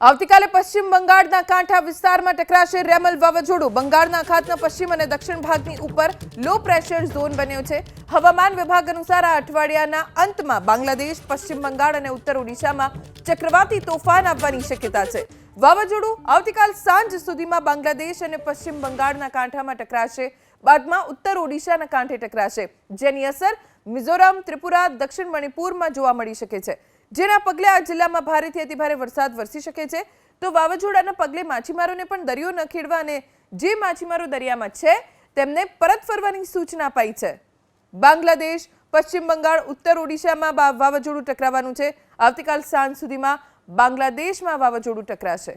આવતીકાલે પશ્ચિમ બંગાળના કાંઠા વિસ્તારમાં ટકરાશે રેમલ વાવાઝોડું. બંગાળના અખાતના પશ્ચિમ અને દક્ષિણ ભાગની ઉપર લો પ્રેશર ઝોન બન્યો છે. હવામાન વિભાગ અનુસાર આ અઠવાડિયાના અંતમાં બાંગ્લાદેશ, પશ્ચિમ બંગાળ અને ઉત્તર ઓડિશામાં ચક્રવાતી તોફાન આવવાની શક્યતા છે. વાવાઝોડું આવતીકાલ સાંજ સુધીમાં બાંગ્લાદેશ અને પશ્ચિમ બંગાળના કાંઠામાં ટકરાશે. બાદમાં ઉત્તર ઓડિશાના કાંઠે ટકરાશે. જેની અસર મિઝોરમ, ત્રિપુરા, દક્ષિણ મણિપુરમાં જોવા મળી શકે છે. જેના પગલે આ જિલ્લામાં ભારેથી અતિભારે વરસાદ વરસી શકે છે. તો વાવાઝોડાના પગલે માછીમારોને પણ દરિયો ન ખેડવા અને જે માછીમારો દરિયામાં છે, તેમને પરત ફરવાની સૂચના અપાઈ છે. બાંગ્લાદેશ, પશ્ચિમ બંગાળ, ઉત્તર ઓડિશામાં વાવાઝોડું ટકરાવાનું છે. આવતીકાલ સાંજ સુધીમાં બાંગ્લાદેશમાં વાવાઝોડું ટકરાશે.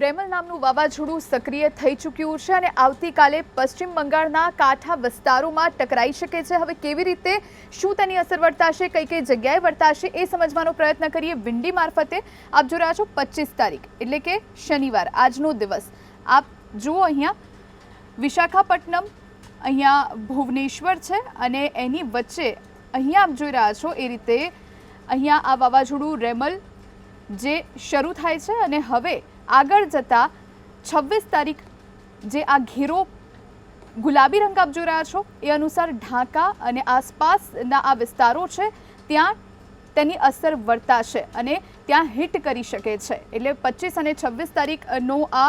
રેમલ નામનું વાવાઝોડું સક્રિય થઈ ચૂક્યું છે અને આવતીકાલે પશ્ચિમ બંગાળના કાંઠા વિસ્તારોમાં ટકરાઈ શકે છે. હવે કેવી રીતે, શું તેની અસર વર્તાશે, કઈ કઈ જગ્યાએ વર્તાશે એ સમજવાનો પ્રયત્ન કરીએ વિંડી મારફતે. આપ જો રહ્યા છો પચીસ તારીખ, એટલે કે શનિવાર, આજનો દિવસ. આપ જુઓ અહીંયા, વિશાખાપટ્ટનમ અહીંયા ભુવનેશ્વર છે અને એની વચ્ચે અહીંયા આપ જોઈ રહ્યા છો એ રીતે અહીંયા આ વાવાઝોડું રેમલ જે શરૂ થાય છે અને હવે આગળ જતા છવ્વીસ તારીખ જે આ ઘેરો ગુલાબી રંગ આપ જોઈ રહ્યા છો, એ અનુસાર ઢાકા અને આસપાસના આ વિસ્તારો છે, ત્યાં તેની અસર વર્તાશે અને ત્યાં હિટ કરી શકે છે. એટલે પચીસ અને છવ્વીસ તારીખનો આ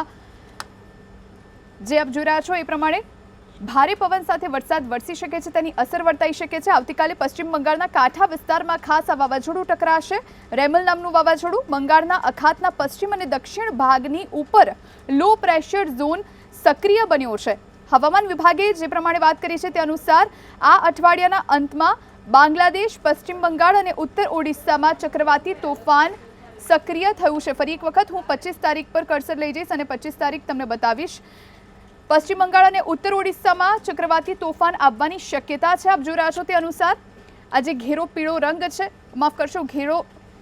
જે આપ જોઈ રહ્યા છો એ પ્રમાણે ભારે પવન સાથે વરસાદ વરસી શકે છે, તેની અસર વર્તાઈ શકે છે. આવતીકાલે પશ્ચિમ બંગાળના કાંઠા વિસ્તારમાં ખાસ આ વાવાઝોડું ટકરાશે. રેમલ નામનું વાવાઝોડું બંગાળના અખાતના પશ્ચિમ અને દક્ષિણ ભાગની ઉપર લો પ્રેશર ઝોન સક્રિય બન્યો છે. હવામાન વિભાગે જે પ્રમાણે વાત કરી છે તે અનુસાર આ અઠવાડિયાના અંતમાં બાંગ્લાદેશ, પશ્ચિમ બંગાળ અને ઉત્તર ઓડિશામાં ચક્રવાતી તોફાન સક્રિય થયું છે. ફરી એક વખત હું પચીસ તારીખ પર કર્સર લઈ જઈશ અને પચીસ તારીખ તમને બતાવીશ. પશ્ચિમ બંગાળ અને ઉત્તર ઓડિશામાં ચક્રવાતી તોફાન આવવાની શક્યતા છે. આપ જોઈ રહ્યા છો તે અનુસાર આજે ઘેરો પીળો રંગ છે, માફ કરશો, ઘેરો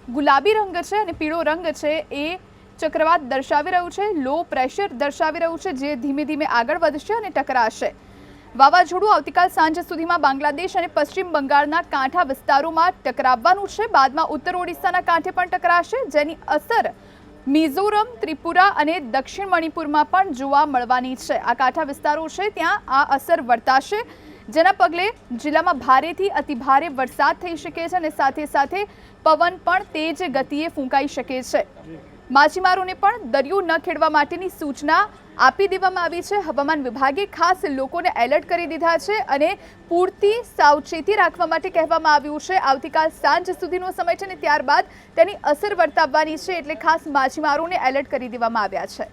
ગુલાબી રંગ છે અને પીળો રંગ છે એ ચક્રવાત દર્શાવી રહ્યું છે. લો પ્રેશર દર્શાવી રહ્યું છે, જે ધીમે ધીમે આગળ વધશે અને ટકરાશે. વાવાઝોડું આવતીકાલ સાંજ સુધીમાં બાંગ્લાદેશ અને પશ્ચિમ બંગાળના કાંઠા વિસ્તારોમાં ટકરાવવાનું છે. બાદમાં ઉત્તર ઓડિશાના કાંઠે પણ ટકરાશે, જેની અસર મિઝોરમ, ત્રિપુરા અને દક્ષિણ મણિપુરમાં પણ જોવા મળવાની છે. આ કાંઠા વિસ્તારો છે, ત્યાં આ અસર વર્તાશે, જેના પગલે જિલ્લામાં ભારેથી અતિભારે વરસાદ થઈ શકે છે અને સાથે સાથે પવન પણ તેજ ગતિએ ફૂંકાઈ શકે છે. માછીમારોને પણ દરિયો ન ખેડવા માટેની સૂચના આપી દેવામાં આવી છે. હવામાન વિભાગે ખાસ લોકોને એલર્ટ કરી દીધા છે અને પૂરતી સાવચેતી રાખવા માટે કહેવામાં આવ્યું છે. આવતીકાલ સાંજ સુધીનો સમય છે અને ત્યારબાદ તેની અસર વર્તાવવાની છે એટલે ખાસ માછીમારોને એલર્ટ કરી દેવામાં આવ્યા છે.